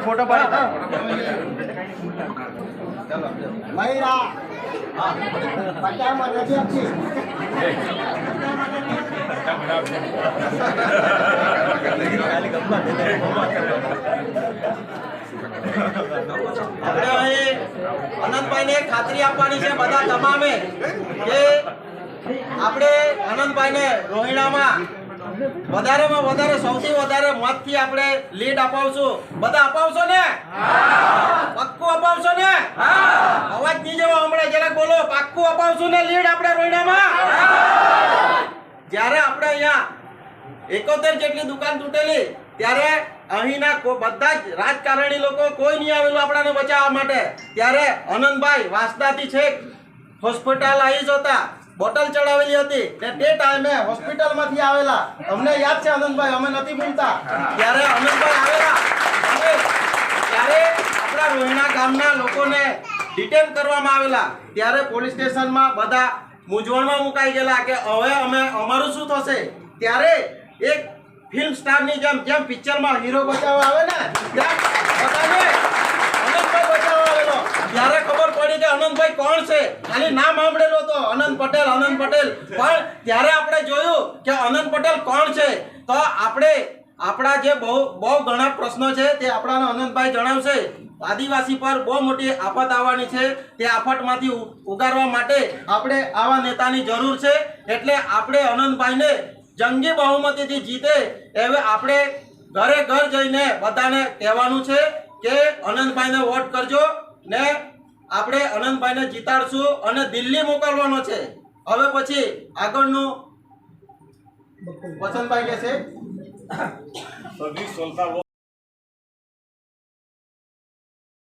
Photo પાડી મયરા પચામાં નથી આપતી આપણે અહીં આનંદભાઈને એક ખાતરી આપવાની છે બધા તમામે કે આપણે આનંદભાઈને રોહિણામાં વધારેમાં વધારે, સૌથી વધારે મતથી આપણે લીડ અપાવશું. બધા અપાવશો ને? પાક્કું અપાવશો ને? અવાજ નહીં જેવો હમણાં જરાક બોલો. પાક્કું અપાવશું ને લીડ આપણે રોહિણામાં? જ્યારે આપણે અહીંયા એકોતેર જેટલી દુકાન તૂટેલી ત્યારે અહીંના બધા જ રાજકારણી લોકો કોઈ નહીં આવેલું આપણાને બચાવવા માટે. ત્યારે અનંતભાઈ વાસદાથી છેક હોસ્પિટલ આવી હતા બોટલ ચડાવેલી હતી. ને તે ટાઈમે હોસ્પિટલમાંથી આવેલા. અમને યાદ છે અનંતભાઈ, અમે નથી ભૂલતા. ત્યારે અનંતભાઈ આવેલા. ત્યારે આપણા રોહિણા ગામના લોકોને ડિટેન કરવામાં આવેલા. ત્યારે પોલીસ સ્ટેશનમાં બધા મૂંઝવણમાં મુકાઈ ગયેલા કે હવે અમે અમારું શું થશે? ત્યારે એક ફિલ્મ સ્ટારની જેમ જેમ પિક્ચરમાં હીરો બચાવવા આવે ને અનંતભાઈ બચાવવા આવેલો. ત્યારે ખબર પડી કે અનંતભાઈ કોણ છે? ખાલી નામ સાંભળેલો હતો, અનંત પટેલ અનંત પટેલ. પણ ત્યારે આપણે જોયું કે અનંત પટેલ કોણ છે? તો આપણે, આપણા જે બહુ બહુ ઘણા પ્રશ્નો છે તે આપણાને અનંતભાઈ જણાવશે. આદિવાસી પર બહુ મોટી આફત આવવાની છે. તે આફતમાંથી ઉગારવા માટે આપણે આવા નેતાની જરૂર છે. એટલે આપણે અનંતભાઈને જંગી બહુમતીથી જીતે એવે આપણે ઘરે ઘર જઈને બધાને કહેવાનું છે કે અનંતભાઈને વોટ કરજો ને આપણે અનંતભાઈને જીતાડશું અને દિલ્હી મોકલવાનો છે. હવે પછી આગળનું વસંતભાઈ કહેશે